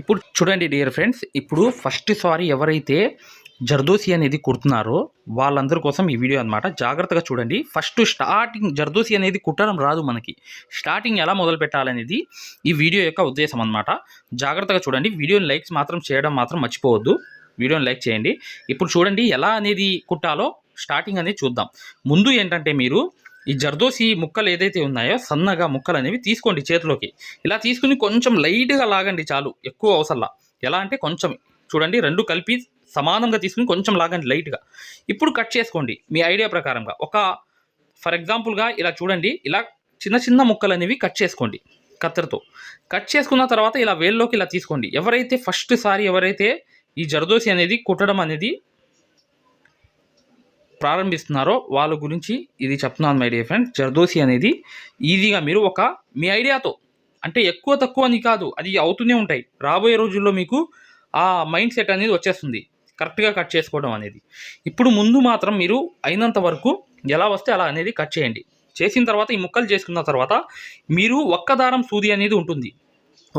ఇప్పుడు చూడండి dear friends ఇప్పుడు ఫస్ట్ సారీ ఎవరైతే జర్దోసి అనేది కుడుతున్నారో వాళ్ళందరి కోసం ఈ వీడియో అనమాట జాగ్రత్తగా చూడండి. ఫస్ట్ స్టార్టింగ్ జర్దోసి అనేది కుట్టడం రాదు మనకి. స్టార్టింగ్ ఎలా మొదలు పెట్టాలనేది ఈ వీడియో యొక్క ఉద్దేశం అనమాట జాగ్రత్తగా చూడండి. వీడియోని లైక్స్ మాత్రం చేయడం మాత్రం మర్చిపోవద్దు. వీడియోని లైక్ చేయండి. ఇప్పుడు చూడండి ఎలా అనేది కుట్టాలో స్టార్టింగ్ అనేది చూద్దాం. ముందు ఏంటంటే మీరు ఈ జర్దోసి ముక్కలు ఏదైతే ఉన్నాయో సన్నగా ముక్కలు అనేవి తీసుకోండి చేతిలోకి. ఇలా తీసుకుని కొంచెం లైట్గా లాగండి చాలు ఎక్కువ అవసరంలా. ఎలా అంటే కొంచెం చూడండి రెండు కలిపి సమానంగా తీసుకుని కొంచెం లాగండి లైట్గా. ఇప్పుడు కట్ చేసుకోండి మీ ఐడియా ప్రకారంగా. ఒక ఫర్ ఎగ్జాంపుల్గా ఇలా చూడండి ఇలా చిన్న చిన్న ముక్కలు అనేవి కట్ చేసుకోండి కత్తెరతో. కట్ చేసుకున్న తర్వాత ఇలా వేల్లోకి ఇలా తీసుకోండి. ఎవరైతే ఫస్ట్ సారి ఎవరైతే ఈ జర్దోసి అనేది కుట్టడం అనేది ప్రారంభిస్తున్నారో వాళ్ళ గురించి ఇది చెప్తున్నాను మై డియర్ ఫ్రెండ్ జర్దోసి అనేది ఈజీగా మీరు ఒక మీ ఐడియాతో అంటే ఎక్కువ తక్కువ అని కాదు అది అవుతూనే ఉంటాయి. రాబోయే రోజుల్లో మీకు ఆ మైండ్ సెట్ అనేది వచ్చేస్తుంది కరెక్ట్గా కట్ చేసుకోవడం అనేది. ఇప్పుడు ముందు మాత్రం మీరు అయినంత వరకు ఎలా వస్తే అలా అనేది కట్ చేయండి. చేసిన తర్వాత ఈ ముక్కలు చేసుకున్న తర్వాత మీరు ఒక్క దారం సూది అనేది ఉంటుంది.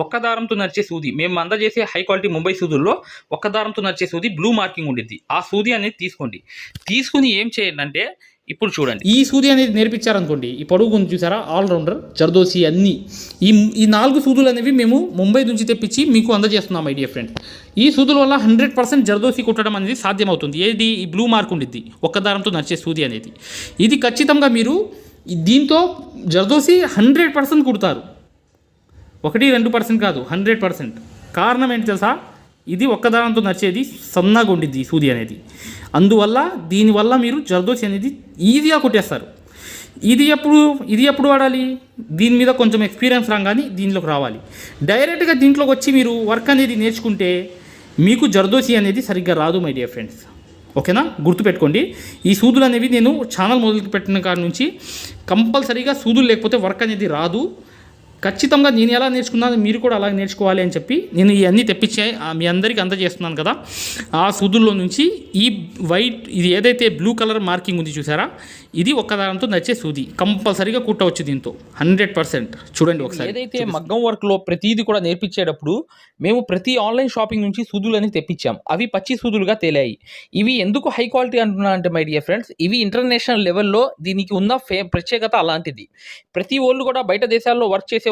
ఒక్క దారంతో నడిచే సూది. మేము అందజేసే హై క్వాలిటీ ముంబై సూదుల్లో ఒక్క దారంతో నడిచే సూది బ్లూ మార్కింగ్ ఉండిద్ది. ఆ సూది అనేది తీసుకోండి. తీసుకుని ఏం చేయండి అంటే ఇప్పుడు చూడండి. ఈ సూది అనేది నేర్పించారనుకోండి ఈ పొడుగు గురించి చూసారా? ఆల్రౌండర్ జర్దోసి అన్ని. ఈ ఈ నాలుగు సూదులు అనేవి మేము ముంబై నుంచి తెప్పించి మీకు అందజేస్తున్నాం ఐడియా ఫ్రెండ్ ఈ సూదుల వల్ల హండ్రెడ్ పర్సెంట్ జర్దోసి కుట్టడం అనేది సాధ్యమవుతుంది. ఏది? ఈ బ్లూ మార్క్ ఉండిద్ది. ఒక్క దారంతో నడిచే సూది అనేది. ఇది ఖచ్చితంగా మీరు దీంతో జర్దోసి హండ్రెడ్ పర్సెంట్ కుడతారు. ఒకటి రెండు పర్సెంట్ కాదు హండ్రెడ్ పర్సెంట్. కారణం ఏంటి తెలుసా? ఇది ఒక్క నచ్చేది సన్నగా ఉండిద్ది సూది అనేది. అందువల్ల దీనివల్ల మీరు జర్దోసి అనేది ఈజీగా కొట్టేస్తారు. ఇది ఎప్పుడు ఇది ఎప్పుడు వాడాలి? దీని మీద కొంచెం ఎక్స్పీరియన్స్ రాగానే దీనిలోకి రావాలి. డైరెక్ట్గా దీంట్లోకి వచ్చి మీరు వర్క్ అనేది నేర్చుకుంటే మీకు జర్దోసి అనేది సరిగ్గా రాదు మై డియర్ ఫ్రెండ్స్. ఓకేనా? గుర్తుపెట్టుకోండి. ఈ సూదులు అనేవి నేను ఛానల్ మొదలు పెట్టిన కాడ నుంచి కంపల్సరీగా సూదులు లేకపోతే వర్క్ అనేది రాదు. ఖచ్చితంగా నేను ఎలా నేర్చుకున్నాను మీరు కూడా అలాగే నేర్చుకోవాలి అని చెప్పి నేను ఇవన్నీ తెప్పించి మీ అందరికీ అందజేస్తున్నాను కదా. ఆ సూదుల్లో నుంచి ఈ వైట్ ఇది ఏదైతే బ్లూ కలర్ మార్కింగ్ ఉంది చూసారా ఇది ఒక్క దారంతో నచ్చే సూది. కంపల్సరీగా కుట్టవచ్చు దీంతో. Hundred percent. చూడండి ఒకసారి. ఏదైతే మగ్గం వర్క్లో ప్రతిదీ కూడా నేర్పించేటప్పుడు మేము ప్రతి ఆన్లైన్ షాపింగ్ నుంచి సూదులు అనేది తెప్పించాం. అవి పచ్చి సూదులుగా తేలాయి. ఇవి ఎందుకు హై క్వాలిటీ అంటున్నా అంటే మై డియర్ ఫ్రెండ్స్ ఇవి ఇంటర్నేషనల్ లెవెల్లో దీనికి ఉన్న ఫే ప్రత్యేకత అలాంటిది. ప్రతి వాళ్ళు కూడా బయట దేశాల్లో వర్క్ చేసే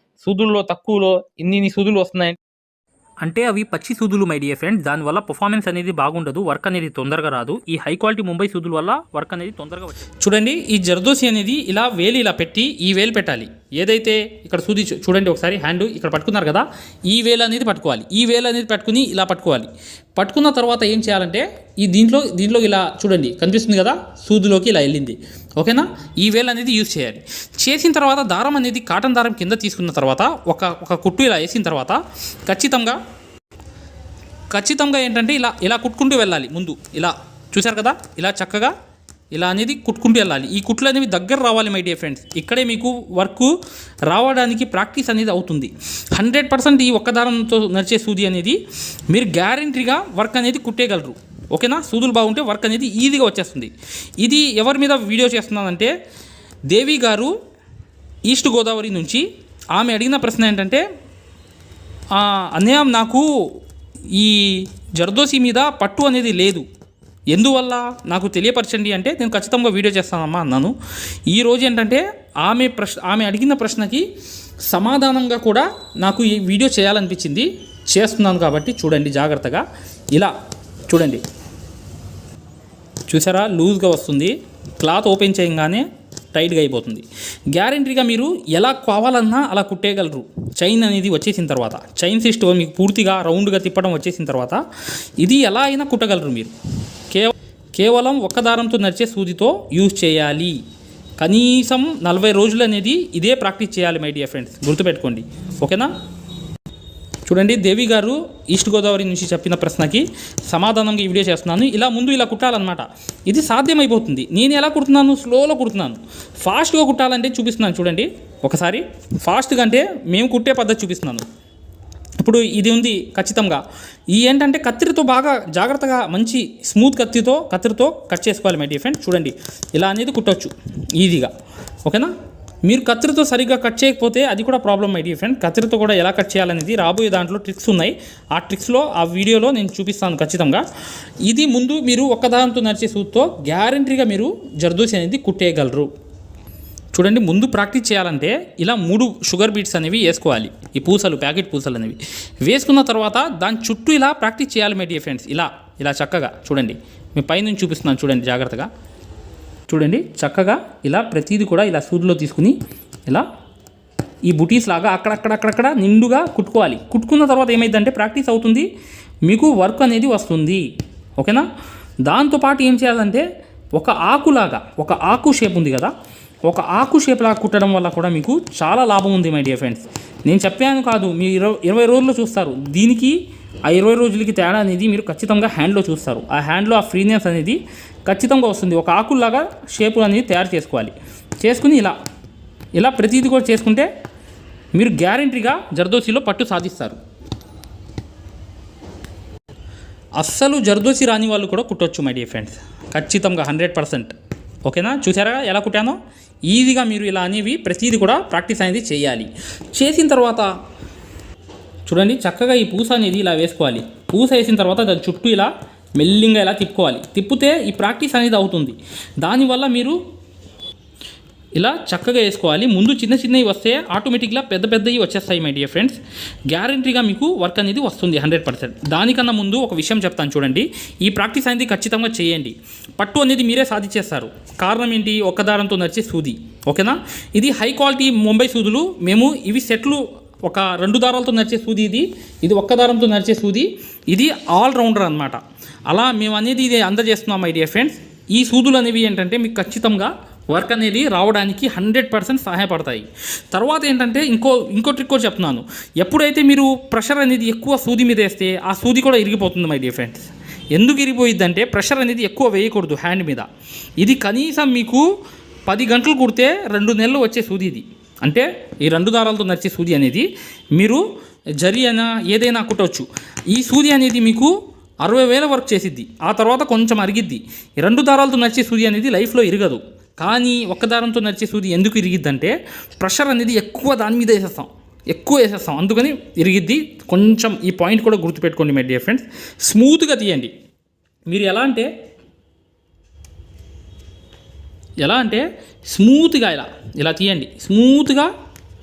సూదుల్లో తక్కువలో ఇన్ని ఇన్ని సూదులు వస్తున్నాయి? అంటే అవి పచ్చి సూదులు మై డియర్ ఫ్రెండ్స్ దానివల్ల పర్ఫార్మెన్స్ అనేది బాగుండదు వర్క్ అనేది తొందరగా రాదు. ఈ హై క్వాలిటీ ముంబై సూదుల వల్ల వర్క్ అనేది తొందరగా వచ్చేది చూడండి ఈ జర్దోసి అనేది ఇలా వేలు ఇలా పెట్టి ఈ వేలు పెట్టాలి. ఏదైతే ఇక్కడ సూది చూ- చూడండి ఒకసారి హ్యాండ్ ఇక్కడ పట్టుకున్నారు కదా ఈ వేలు అనేది పట్టుకోవాలి. ఈ వేలు అనేది పట్టుకుని ఇలా పట్టుకోవాలి. పట్టుకున్న తర్వాత ఏం చేయాలంటే ఈ దీంట్లో దీంట్లో ఇలా చూడండి కనిపిస్తుంది కదా సూదిలోకి ఇలా వెళ్ళింది. ఓకేనా? ఈ వేలు అనేది యూజ్ చేయాలి. చేసిన తర్వాత దారం అనేది కాటన్ దారం కింద తీసుకున్న తర్వాత ఒక ఒక కుట్టు ఇలా వేసిన తర్వాత ఖచ్చితంగా ఖచ్చితంగా ఏంటంటే ఇలా ఇలా కుట్టుకుంటూ వెళ్ళాలి ముందు. ఇలా చూశారు కదా? ఇలా చక్కగా ఇలా అనేది కుట్టుకుంటూ వెళ్ళాలి. ఈ కుట్లు అనేవి దగ్గర రావాలి మై డియర్ ఫ్రెండ్స్ ఇక్కడే మీకు వర్క్ రావడానికి ప్రాక్టీస్ అనేది అవుతుంది. హండ్రెడ్ పర్సెంట్ ఈ ఒక్క దారంతో నడిచే సూది అనేది మీరు గ్యారంటీగా వర్క్ అనేది కుట్టేయగలరు. ఓకేనా? సూదులు బాగుంటే వర్క్ అనేది ఈజీగా వచ్చేస్తుంది. ఇది ఎవరి మీద వీడియో చేస్తున్నానంటే దేవి గారు ఈస్ట్ గోదావరి నుంచి ఆమె అడిగిన ప్రశ్న ఏంటంటే అన్నయ్య నాకు ఈ జర్దోసి మీద పట్టు అనేది లేదు. ఎందువల్ల నాకు తెలియపరచండి అంటే నేను ఖచ్చితంగా వీడియో చేస్తానమ్మా అన్నాను. ఈరోజు ఏంటంటే ఆమె ప్రశ్న ఆమె అడిగిన ప్రశ్నకి సమాధానంగా కూడా నాకు ఈ వీడియో చేయాలనిపించింది. చేస్తున్నాను కాబట్టి చూడండి జాగ్రత్తగా. ఇలా చూడండి. చూసారా? లూజ్గా వస్తుంది. క్లాత్ ఓపెన్ చేయగానే టైట్గా అయిపోతుంది. గ్యారంటీగా మీరు ఎలా కావాలన్నా అలా కుట్టేయగలరు. చైన్ అనేది వచ్చేసిన తర్వాత చైన్ సిస్టమ్ మీకు పూర్తిగా రౌండ్గా తిప్పడం వచ్చేసిన తర్వాత ఇది ఎలా అయినా కుట్టగలరు మీరు. కేవలం ఒక్క దారంతో నడిచే సూదితో యూజ్ చేయాలి. కనీసం నలభై రోజులు అనేది ఇదే ప్రాక్టీస్ చేయాలి మై డియర్ ఫ్రెండ్స్. గుర్తుపెట్టుకోండి. ఓకేనా? చూడండి దేవి గారు ఈస్ట్ గోదావరి నుంచి చెప్పిన ప్రశ్నకి సమాధానంగా ఈ వీడియో చేస్తున్నాను. ఇలా ముందు ఇలా కుట్టాలన్నమాట. ఇది సాధ్యమైపోతుంది. నేను ఎలా కుడుతున్నాను? స్లోలో కుడుతున్నాను. ఫాస్ట్గా కుట్టాలంటే చూపిస్తున్నాను. చూడండి ఒకసారి. ఫాస్ట్గా అంటే మేము కుట్టే పద్ధతి చూపిస్తున్నాను. ఇప్పుడు ఇది ఉంది ఖచ్చితంగా. ఈ ఏంటంటే కత్తిరితో బాగా జాగ్రత్తగా మంచి స్మూత్ కత్తితో కత్తిరితో కట్ చేసుకోవాలి మై డియర్ ఫ్రెండ్ చూడండి. ఇలా అనేది కుట్టవచ్చు ఈజీగా. ఓకేనా? మీరు కత్తిరితో సరిగ్గా కట్ చేయకపోతే అది కూడా ప్రాబ్లం మై డియర్ ఫ్రెండ్ కత్తిరితో కూడా ఎలా కట్ చేయాలనేది రాబోయే దాంట్లో ట్రిక్స్ ఉన్నాయి. ఆ ట్రిక్స్లో ఆ వీడియోలో నేను చూపిస్తాను ఖచ్చితంగా. ఇది ముందు మీరు ఒక్కదాంతో నడిచే సూత్తో గ్యారంటీగా మీరు జర్దోసి అనేది కుట్టేయగలరు. చూడండి ముందు ప్రాక్టీస్ చేయాలంటే ఇలా మూడు షుగర్ బీట్స్ అనేవి వేసుకోవాలి. ఈ పూసలు ప్యాకెట్ పూసలు అనేవి. వేసుకున్న తర్వాత దాని చుట్టూ ఇలా ప్రాక్టీస్ చేయాలి మై డియర్ ఫ్రెండ్స్. ఇలా ఇలా చక్కగా చూడండి. మీ పైనుంచి చూపిస్తున్నాను చూడండి జాగ్రత్తగా. చూడండి చక్కగా ఇలా ప్రతిదీ కూడా ఇలా సూదిలో తీసుకుని ఇలా ఈ బుటీస్ లాగా అక్కడక్కడక్కడక్కడ నిండుగా కుట్టుకోవాలి. కుట్టుకున్న తర్వాత ఏమైందంటే ప్రాక్టీస్ అవుతుంది మీకు వర్క్ అనేది వస్తుంది. ఓకేనా? దాంతోపాటు ఏం చేయాలంటే ఒక ఆకులాగా ఒక ఆకు షేప్ ఉంది కదా ఒక ఆకు షేప్లా కుట్టడం వల్ల కూడా మీకు చాలా లాభం ఉంది మై డియర్ ఫ్రెండ్స్ నేను చెప్పాను కాదు మీరు ఇరవై ఇరవై రోజుల్లో చూస్తారు. దీనికి ఆ ఇరవై రోజులకి తేడా అనేది మీరు ఖచ్చితంగా హ్యాండ్లో చూస్తారు. ఆ హ్యాండ్లో ఆ ఫ్రీనెస్ అనేది ఖచ్చితంగా వస్తుంది. ఒక ఆకుల్లాగా షేప్ అనేది తయారు చేసుకోవాలి. చేసుకుని ఇలా ఇలా ప్రతిదీ కూడా చేసుకుంటే మీరు గ్యారంటీగా జర్దోసిలో పట్టు సాధిస్తారు. అస్సలు జర్దోసి రాని వాళ్ళు కూడా కుట్టొచ్చు మై డియర్ ఫ్రెండ్స్ ఖచ్చితంగా హండ్రెడ్ పర్సెంట్. ఓకేనా? చూసారా ఎలా కుట్టానో? ఈజీగా మీరు ఇలా అనేవి ప్రతిదీ కూడా ప్రాక్టీస్ అనేది చేయాలి. చేసిన తర్వాత చూడండి చక్కగా ఈ పూస అనేది ఇలా వేసుకోవాలి. పూస వేసిన తర్వాత దాని చుట్టూ ఇలా మెల్లింగా ఇలా తిప్పుకోవాలి. తిప్పితే ఈ ప్రాక్టీస్ అనేది అవుతుంది. దానివల్ల మీరు ఇలా చక్కగా వేసుకోవాలి. ముందు చిన్న చిన్నవి వస్తే ఆటోమేటిక్గా పెద్ద పెద్దవి వచ్చేస్తాయి మై డియర్ ఫ్రెండ్స్. గ్యారంటీగా మీకు వర్క్ అనేది వస్తుంది హండ్రెడ్ పర్సెంట్. దానికన్నా ముందు ఒక విషయం చెప్తాను చూడండి. ఈ ప్రాక్టీస్ అనేది ఖచ్చితంగా చేయండి. పట్టు అనేది మీరే సాధించేస్తారు. కారణం ఏంటి? ఒక్క దారంతో నడిచే సూది. ఓకేనా? ఇది హై క్వాలిటీ ముంబై సూదులు. మేము ఇవి సెట్లు ఒక రెండు దారాలతో నడిచే సూది ఇది. ఇది ఒక్క దారంతో నడిచే సూది. ఇది ఆల్ రౌండర్ అనమాట అలా మేము అనేది ఇది అందజేస్తున్నాం మై డియర్ ఫ్రెండ్స్. ఈ సూదులు అనేవి ఏంటంటే మీకు ఖచ్చితంగా వర్క్ అనేది రావడానికి హండ్రెడ్ పర్సెంట్ సహాయపడతాయి. తర్వాత ఏంటంటే ఇంకో ఇంకో ట్రిక్ కూడా చెప్తున్నాను. ఎప్పుడైతే మీరు ప్రెషర్ అనేది ఎక్కువ సూది మీద వేస్తే ఆ సూది కూడా ఇరిగిపోతుంది మై డియర్ ఫ్రెండ్స్ ఎందుకు ఇరిగిపోయిద్దంటే ప్రెషర్ అనేది ఎక్కువ వేయకూడదు హ్యాండ్ మీద. ఇది కనీసం మీకు పది గంటలు కుడితే రెండు నెలలు వచ్చే సూది ఇది. అంటే ఈ రెండు దారాలతో నడిచే సూది అనేది మీరు జరి అయినా ఏదైనా కుట్టవచ్చు ఈ సూది అనేది మీకు అరవై వేల వర్క్ చేసిద్ది. ఆ తర్వాత కొంచెం అరిగిద్ది. ఈ రెండు దారాలతో నడిచే సూది అనేది లైఫ్లో ఇరగదు. కానీ ఒక్క దారంతో నడిచే సూది ఎందుకు ఇరిగిద్దంటే ప్రెషర్ అనేది ఎక్కువ దాని మీద వేసేస్తాం. ఎక్కువ వేసేస్తాం. అందుకని ఇరిగిద్ది. కొంచెం ఈ పాయింట్ కూడా గుర్తుపెట్టుకోండి మై డియర్ ఫ్రెండ్స్ స్మూత్గా తీయండి. మీరు ఎలా అంటే ఎలా అంటే స్మూత్గా ఇలా ఇలా తీయండి. స్మూత్గా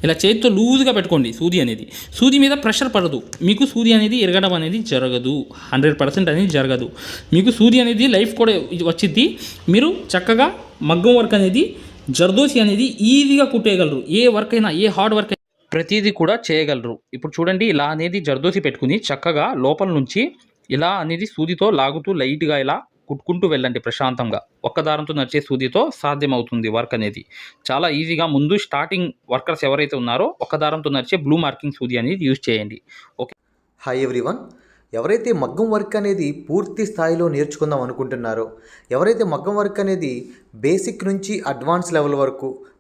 ఇలా చేతితో లూజ్గా పెట్టుకోండి సూది అనేది. సూది మీద ప్రెషర్ పడదు. మీకు సూది అనేది ఎరగడం అనేది జరగదు. హండ్రెడ్ పర్సెంట్ అనేది జరగదు. మీకు సూది అనేది లైఫ్ కూడా ఇది మీరు చక్కగా మగ్గం వర్క్ అనేది జర్దోసి అనేది ఈజీగా కుట్టేయగలరు. ఏ వర్క్ అయినా ఏ హార్డ్ వర్క్ ప్రతిదీ కూడా చేయగలరు. ఇప్పుడు చూడండి ఇలా అనేది జర్దోసి పెట్టుకుని చక్కగా లోపల నుంచి ఇలా అనేది సూదితో లాగుతూ లైట్గా ఇలా కుట్టుకుంటూ వెళ్ళండి ప్రశాంతంగా. ఒక్క దారంతో నడిచే సూదితో సాధ్యమవుతుంది వర్క్ అనేది. చాలా ఈజీగా ముందు స్టార్టింగ్ వర్కర్స్ ఎవరైతే ఉన్నారో ఒక్క దారంతో నడిచే బ్లూ మార్కింగ్ సూది అనేది యూజ్ చేయండి. ఓకే. హాయ్ ఎవ్రీవన్ ఎవరైతే మగ్గం వర్క్ అనేది పూర్తి స్థాయిలో నేర్చుకుందాం అనుకుంటున్నారో ఎవరైతే మగ్గం వర్క్ అనేది బేసిక్ నుంచి అడ్వాన్స్ లెవెల్ వరకు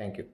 థ్యాంక్ యూ